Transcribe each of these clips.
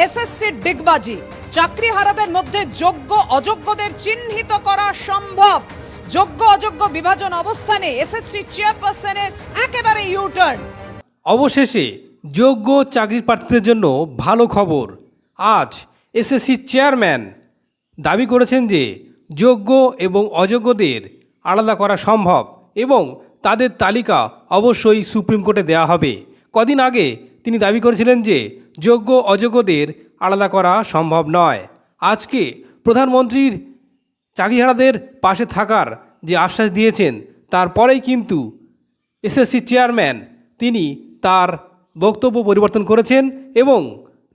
SSC ডিগবাজি। চাকরি হারাদের মধ্যে যোগ্য অযোগ্যদের চিহ্নিত করা সম্ভব। যোগ্য অযোগ্য বিভাজন অবস্থানে এসএসসি চেয়ারপারসনের একেবারে ইউটার্ন অবশেষে যোগ্য চাকরির প্রার্থীদের জন্য ভালো খবর। আজ এসএসসি চেয়ারম্যান দাবি করেছেন যে যোগ্য এবং অযোগ্যদের আলাদা করা সম্ভব এবং তাদের তালিকা অবশ্যই সুপ্রিম কোর্টে দেওয়া হবে। কদিন আগে তিনি দাবি করেছিলেন যে যোগ্য অযোগ্যদের আলাদা করা সম্ভব নয়। আজকে প্রধানমন্ত্রীর চাকরিহারাদের পাশে থাকার যে আশ্বাস দিয়েছেন তারপরেই কিন্তু এসএসসি চেয়ারম্যান তিনি তার বক্তব্য পরিবর্তন করেছেন এবং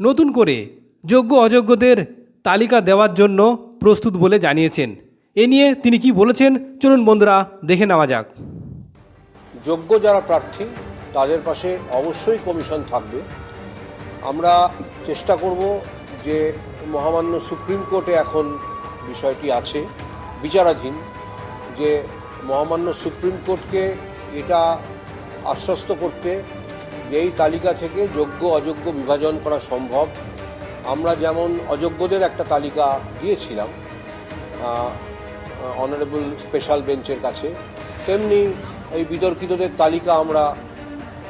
নতুন করে যোগ্য অযোগ্যদের তালিকা দেওয়ার জন্য প্রস্তুত বলে জানিয়েছেন। এ নিয়ে তিনি কি বলেছেন, চলুন বন্ধুরা দেখে নেওয়া যাক। যোগ্য যারা প্রার্থী তাদের পাশে অবশ্যই কমিশন থাকবে। আমরা চেষ্টা করব যে মহামান্য সুপ্রিম কোর্টে এখন বিষয়টি আছে, বিচারাধীন, যে মহামান্য সুপ্রিম কোর্টকে এটা আশ্বস্ত করতে যে এই তালিকা থেকে যোগ্য অযোগ্য বিভাজন করা সম্ভব। আমরা যেমন অযোগ্যদের একটা তালিকা দিয়েছিলাম অনারেবল স্পেশাল বেঞ্চের কাছে, তেমনি এই বিতর্কিতদের তালিকা আমরা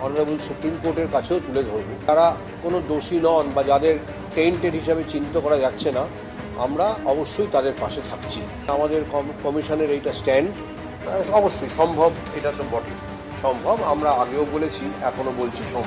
অনারেবল সুপ্রিম কোর্টের কাছেও তুলে ধরব। তারা কোনো দোষী নন বা যাদের টেন্টেড হিসাবে চিহ্নিত করা যাচ্ছে না, আমরা অবশ্যই তাদের পাশে থাকছি। আমাদের কমিশনের এইটা স্ট্যান্ড অবশ্যই সম্ভব, এটা তো বটে সম্ভব, আমরা আগেও বলেছি, এখনও বলছি সম্ভব।